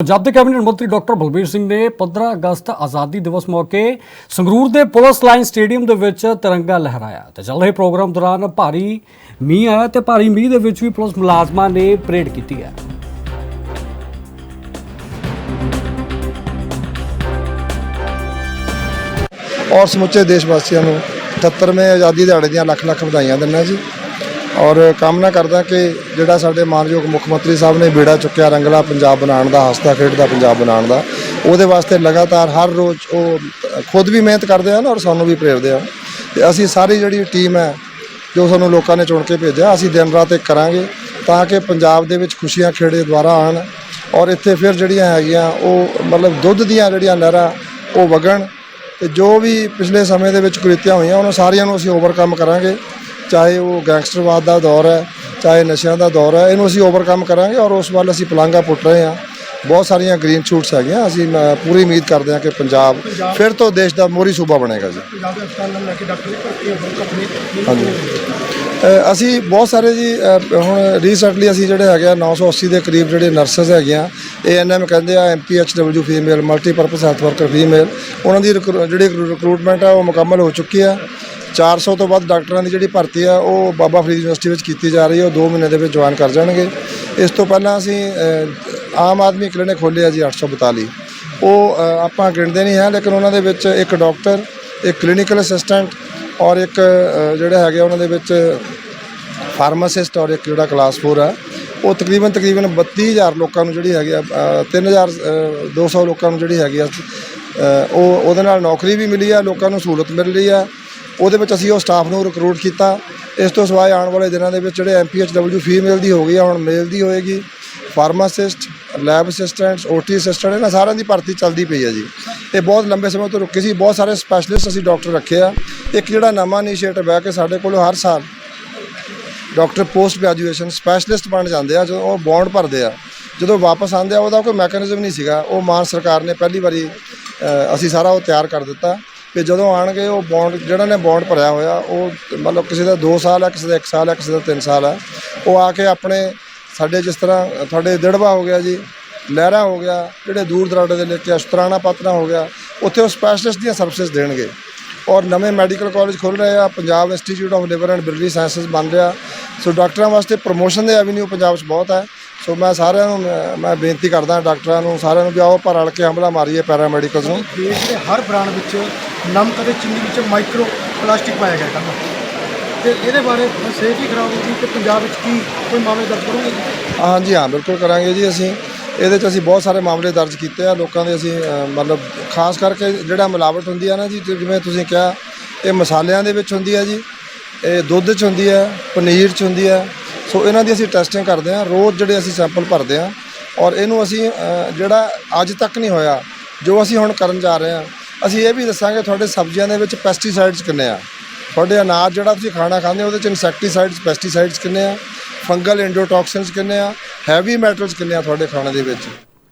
ਪੰਜਾਬ ਦੇ ਕੈਬਨਿਟ ਮੰਤਰੀ ਡਾਕਟਰ ਬਲਬੀਰ ਸਿੰਘ ਨੇ 15 ਅਗਸਤ ਆਜ਼ਾਦੀ ਦਿਵਸ ਮੌਕੇ ਸੰਗਰੂਰ ਦੇ ਪੁਲਿਸ ਲਾਈਨ ਸਟੇਡੀਅਮ ਦੇ ਵਿੱਚ ਤਿਰੰਗਾ ਲਹਿਰਾਇਆ ਤੇ ਚੱਲ ਰਹੇ ਪ੍ਰੋਗਰਾਮ ਦੌਰਾਨ ਭਾਰੀ ਮੀਂਹ ਆਇਆ ਤੇ ਭਾਰੀ ਮੀਂਹ ਦੇ ਵਿੱਚ ਵੀ ਪੁਲਿਸ ਮੁਲਾਜ਼ਮਾਂ ਨੇ ਪਰੇਡ ਕੀਤੀ ਹੈ। ਔਰ ਸਮੁੱਚੇ ਦੇਸ਼ ਵਾਸੀਆਂ ਨੂੰ 78ਵੇਂ ਆਜ਼ਾਦੀ ਦਿਹਾੜੇ ਦੀਆਂ ਲੱਖ ਲੱਖ ਵਧਾਈਆਂ ਦਿੰਦਾ ਜੀ। ਔਰ ਕਾਮਨਾ ਕਰਦਾ ਕਿ ਜਿਹੜਾ ਸਾਡੇ ਮਾਨਯੋਗ ਮੁੱਖ ਮੰਤਰੀ ਸਾਹਿਬ ਨੇ ਬੇੜਾ ਚੁੱਕਿਆ ਰੰਗਲਾ ਪੰਜਾਬ ਬਣਾਉਣ ਦਾ, ਹਸਤਾ ਖੇਡਦਾ ਪੰਜਾਬ ਬਣਾਉਣ ਦਾ, ਉਹਦੇ ਵਾਸਤੇ ਲਗਾਤਾਰ ਹਰ ਰੋਜ਼ ਉਹ ਖੁਦ ਵੀ ਮਿਹਨਤ ਕਰਦੇ ਹਨ ਔਰ ਸਾਨੂੰ ਵੀ ਪ੍ਰੇਰਦੇ ਹਨ। ਤੇ ਅਸੀਂ ਸਾਰੀ ਜਿਹੜੀ ਟੀਮ ਹੈ, ਜੋ ਸਾਨੂੰ ਲੋਕਾਂ ਨੇ ਚੁਣ ਕੇ ਭੇਜਿਆ, ਅਸੀਂ ਦਿਨ ਰਾਤ ਇੱਕ ਕਰਾਂਗੇ ਤਾਂ ਕਿ ਪੰਜਾਬ ਦੇ ਵਿੱਚ ਖੁਸ਼ੀਆਂ ਖੇੜੇ ਦੁਆਰਾ ਆਣ ਔਰ ਇੱਥੇ ਫਿਰ ਜਿਹੜੀਆਂ ਹੈਗੀਆਂ, ਉਹ ਮਤਲਬ ਦੁੱਧ ਦੀਆਂ ਜਿਹੜੀਆਂ ਨਹਿਰਾਂ ਉਹ ਵਗਣ ਤੇ ਜੋ ਵੀ ਪਿਛਲੇ ਸਮੇਂ ਦੇ ਵਿੱਚ ਕੁਰੀਤੀਆਂ ਹੋਈਆਂ, ਉਹਨਾਂ ਸਾਰੀਆਂ ਨੂੰ ਅਸੀਂ ਓਵਰਕਮ ਕਰਾਂਗੇ। ਚਾਹੇ ਉਹ ਗੈਂਗਸਟਰਵਾਦ ਦਾ ਦੌਰ ਹੈ ਚਾਹੇ ਨਸ਼ਿਆਂ ਦਾ ਦੌਰ ਹੈ ਇਹਨੂੰ ਅਸੀਂ ਓਵਰਕਮ ਕਰਾਂਗੇ ਔਰ ਉਸ ਵੱਲ ਅਸੀਂ ਪਲਾਂਘਾ ਪੁੱਟ ਰਹੇ ਹਾਂ। ਬਹੁਤ ਸਾਰੀਆਂ ਗ੍ਰੀਨ ਸ਼ੂਟਸ ਹੈਗੀਆਂ ਅਸੀਂ ਮੈਂ ਪੂਰੀ ਉਮੀਦ ਕਰਦੇ ਹਾਂ ਕਿ ਪੰਜਾਬ ਫਿਰ ਤੋਂ ਦੇਸ਼ ਦਾ ਮੋਹਰੀ ਸੂਬਾ ਬਣੇਗਾ ਜੀ। ਪੰਜਾਬ ਦੇ ਹਸਪਤਾਲ ਨਾਲ ਲੈ ਕੇ ਡਾਕਟਰ ਦੀ ਭਰਤੀ ਹੁਣ ਆਪਣੇ ਹਾਂਜੀ। ਅ, ਅਸੀਂ ਬਹੁਤ ਸਾਰੇ ਜੀ ਅ, ਹੁਣ ਰੀਸੈਂਟਲੀ ਅਸੀਂ ਜਿਹੜੇ ਹੈਗੇ ਆ 980 ਦੇ ਕਰੀਬ ਜਿਹੜੇ ਨਰਸਸ ਹੈਗੀਆਂ ਏਐਨਐਮ ਕਹਿੰਦੇ ਆ MPHW female multipurpose health worker female ਉਹਨਾਂ ਦੀ ਰਿਕਰੂ- ਜਿਹੜੀ ਰਿਕਰੂਟਮੈਂਟ ਆ ਉਹ ਮੁਕੰਮਲ ਹੋ ਚੁੱਕੀ ਆ। 400 ਤੋਂ ਵੱਧ ਡਾਕਟਰਾਂ ਦੀ ਜਿਹੜੀ ਭਰਤੀ ਆ ਉਹ ਬਾਬਾ ਫਰੀਦ ਯੂਨੀਵਰਸਿਟੀ ਵਿੱਚ ਕੀਤੀ ਜਾ ਰਹੀ ਹੈ ਉਹ 2 ਮਹੀਨੇ ਦੇ ਵਿੱਚ ਜੁਆਇਨ ਕਰ ਜਾਣਗੇ। ਇਸ ਤੋਂ ਪਹਿਲਾਂ ਅਸੀਂ ਆਮ ਆਦਮੀ ਕਲੀਨਿਕ ਖੋਲ੍ਹਿਆ ਜੀ 842 ਉਹ ਆਪਾਂ ਗਿਣਦੇ ਨਹੀਂ ਹੈ ਲੇਕਿਨ ਉਹਨਾਂ ਦੇ ਵਿੱਚ ਇੱਕ ਡਾਕਟਰ ਇੱਕ ਕਲੀਨਿਕਲ ਅਸਿਸਟੈਂਟ ਔਰ ਇੱਕ ਜਿਹੜਾ ਹੈਗਾ ਉਹਨਾਂ ਦੇ ਵਿੱਚ ਫਾਰਮਾਸਿਸਟ ਔਰ ਇੱਕ ਜਿਹੜਾ ਕਲਾਸ 4 ਆ। ਉਹ ਤਕਰੀਬਨ ਤਕਰੀਬਨ 32000 ਲੋਕਾਂ ਨੂੰ ਜਿਹੜੀ ਹੈਗੀ ਆ ਅ, 3200 ਲੋਕਾਂ ਨੂੰ ਜਿਹੜੀ ਹੈਗੀ ਆ ਉਹ ਉਹਦੇ ਨਾਲ ਨੌਕਰੀ ਵੀ ਮਿਲੀ ਆ ਲੋਕਾਂ ਨੂੰ ਸਹੂਲਤ ਮਿਲ ਰਹੀ ਆ। ਉਹਦੇ ਵਿੱਚ ਅਸੀਂ ਉਹ ਸਟਾਫ ਨੂੰ ਰਿਕਰੂਟ ਕੀਤਾ। ਇਸ ਤੋਂ ਸਿਵਾਏ ਆਉਣ ਵਾਲੇ ਦਿਨਾਂ ਦੇ ਵਿੱਚ ਜਿਹੜੇ ਐਮਪੀਐਚਡਬਲਯੂ ਫੀਮੇਲ ਦੀ ਹੋ ਗਈ ਆ, ਹੁਣ ਮੇਲ ਦੀ ਹੋਏਗੀ। Pharmacist lab assistants OT assistant ਇਹਨਾਂ ਸਾਰਿਆਂ ਦੀ ਭਰਤੀ ਚੱਲਦੀ ਪਈ ਹੈ ਜੀ। ਇਹ ਬਹੁਤ ਲੰਬੇ ਸਮੇਂ ਤੋਂ ਰੁਕੀ ਸੀ। ਬਹੁਤ ਸਾਰੇ ਸਪੈਸ਼ਲਿਸਟ ਅਸੀਂ ਡਾਕਟਰ ਰੱਖੇ ਆ। ਇੱਕ ਜਿਹੜਾ ਨਵਾਂ ਇਨੀਸ਼ੀਏਟਿਵ ਹੈ ਕਿ ਸਾਡੇ ਕੋਲ ਹਰ ਸਾਲ ਡਾਕਟਰ ਪੋਸਟ ਗ੍ਰੈਜੂਏਸ਼ਨ ਸਪੈਸ਼ਲਿਸਟ ਬਣ ਜਾਂਦੇ ਆ, ਜਦੋਂ ਉਹ ਬੌਂਡ ਭਰਦੇ ਆ। ਜਦੋਂ ਵਾਪਸ ਆਉਂਦੇ ਆ, ਉਹਦਾ ਕੋਈ ਮੈਕੈਨਿਜ਼ਮ ਨਹੀਂ ਸੀਗਾ। ਉਹ ਮਾਨ ਸਰਕਾਰ ਨੇ ਪਹਿਲੀ ਵਾਰੀ ਅਸੀਂ ਸਾਰਾ ਉਹ ਤਿਆਰ ਕਰ ਦਿੱਤਾ। ਕਿ ਜਦੋਂ ਆਣਗੇ ਉਹ ਬੌਂਡ ਜਿਹੜਾ ਨੇ ਬੌਂਡ ਭਰਿਆ ਹੋਇਆ, ਉਹ ਮਤਲਬ ਕਿਸੇ ਦਾ 2 ਸਾਲ ਹੈ, ਕਿਸੇ ਦਾ 1 ਸਾਲ ਹੈ, ਕਿਸੇ ਦਾ 3 ਸਾਲ ਹੈ, ਉਹ ਆ ਕੇ ਆਪਣੇ ਸਾਡੇ ਜਿਸ ਤਰ੍ਹਾਂ, ਤੁਹਾਡੇ ਦਿੜਵਾ ਹੋ ਗਿਆ ਜੀ, ਲਹਿਰਾ ਹੋ ਗਿਆ, ਜਿਹੜੇ ਦੂਰ ਦਰਾਡੇ ਦੇ ਇਲਾਕੇ ਅਸ਼ਤਰਾਣਾ ਪਾਤਰਾ ਹੋ ਗਿਆ, ਉੱਥੇ ਉਹ ਸਪੈਸ਼ਲਿਸਟ ਦੀਆਂ ਸਰਵਿਸਿਜ਼ ਦੇਣਗੇ। ਔਰ ਨਵੇਂ ਮੈਡੀਕਲ ਕਾਲਜ ਖੁੱਲ ਰਹੇ ਆ, Punjab institute of liver and biliary sciences ਬਣ ਰਿਹਾ। ਸੋ ਡਾਕਟਰਾਂ ਵਾਸਤੇ ਪ੍ਰੋਮੋਸ਼ਨ ਦੇ ਐਵਨਿਊ ਪੰਜਾਬ 'ਚ ਬਹੁਤ ਹੈ। ਸੋ ਮੈਂ ਸਾਰਿਆਂ ਨੂੰ, ਮੈਂ- ਮੈਂ ਬੇਨਤੀ ਕਰਦਾ ਡਾਕਟਰਾਂ ਨੂੰ, ਸਾਰਿਆਂ ਨੂੰ ਵੀ ਆਓ, ਪਰ ਰਲ ਕੇ ਹਮਲਾ ਮਾਰੀਏ ਪੈਰਾਮੈਡੀਕਲਸ ਨੂੰ। ਦੇਸ਼ ਦੇ ਹਰ ਬ੍ਰਾਂਡ ਵਿੱਚ ਨਮਕ ਅਤੇ ਚੀਨੀ ਵਿੱਚ ਮਾਈਕਰੋ ਪਲਾਸਟਿਕ ਪਾਇਆ ਗਿਆ ਕੱਲ੍ਹ ਤੇ ਇਹਦੇ ਬਾਰੇ ਸਿਹਤ ਹੀ ਖਰਾਬ ਹੋ ਗਈ ਤੇ ਪੰਜਾਬ ਵਿੱਚ ਕੀ ਕੋਈ ਮਾਮਲੇ ਦਰਜ ਕਰੋਗੇ? ਹਾਂਜੀ ਹਾਂ ਬਿਲਕੁਲ ਕਰਾਂਗੇ ਜੀ ਅਸੀਂ। ਇਹਦੇ 'ਚ ਅਸੀਂ ਬਹੁਤ ਸਾਰੇ ਮਾਮਲੇ ਦਰਜ ਕੀਤੇ ਆ। ਲੋਕਾਂ ਦੇ ਅਸੀਂ ਅ, ਮਤਲਬ ਖਾਸ ਕਰਕੇ ਜਿਹੜਾ ਮਿਲਾਵਟ ਹੁੰਦੀ ਆ ਨਾ ਜੀ ਤੇ ਜਿਵੇਂ ਤੁਸੀਂ ਕਿਹਾ ਇਹ ਮਸਾਲਿਆਂ ਦੇ ਵਿੱਚ ਹੁੰਦੀ ਆ ਜੀ। ਇਹ ਦੁੱਧ 'ਚ ਹੁੰਦੀ ਆ ਪਨੀਰ 'ਚ ਹੁੰਦੀ ਆ। ਸੋ ਇਹਨਾਂ ਦੀ ਅਸੀਂ ਟੈਸਟਿੰਗ ਕਰਦੇ ਆ। ਰੋਜ਼ ਜਿਹੜੇ ਅਸੀਂ ਸੈਂਪਲ ਭਰਦੇ ਆ। ਔਰ ਇਹਨੂੰ ਅਸੀਂ ਅ, ਜਿਹੜਾ ਅੱਜ ਤੱਕ ਨਹੀਂ ਹੋਇਆ ਜੋ ਅਸੀਂ ਹੁਣ ਕਰਨ ਜਾ ਰਹੇ ਆ ਅਸੀਂ ਇਹ ਵੀ ਦੱਸਾਂਗੇ ਤੁਹਾਡੇ ਸਬਜ਼ੀਆਂ ਦੇ ਵਿੱਚ ਪੈਸਟੀਸਾਈਡਸ ਕਿੰਨੇ ਆ? ਤੁਹਾਡੇ ਅਨਾਜ ਜਿਹੜਾ ਤੁਸੀਂ ਖਾਣਾ ਖਾਂਦੇ ਹੋ, ਉਹਦੇ ਚ ਇਨਸੈਕਟੀਸਾਈਡਸ ਪੈਸਟੀਸਾਈਡਸ ਕਿੰਨੇ ਆ? ਫੰਗਲ ਐਂਡੋਟੌਕਸਿਨਸ ਕਿੰਨੇ ਆ? ਹੈਵੀ ਮੈਟਲਸ ਕਿੰਨੇ ਆ ਤੁਹਾਡੇ ਖਾਣੇ ਦੇ ਵਿੱਚ?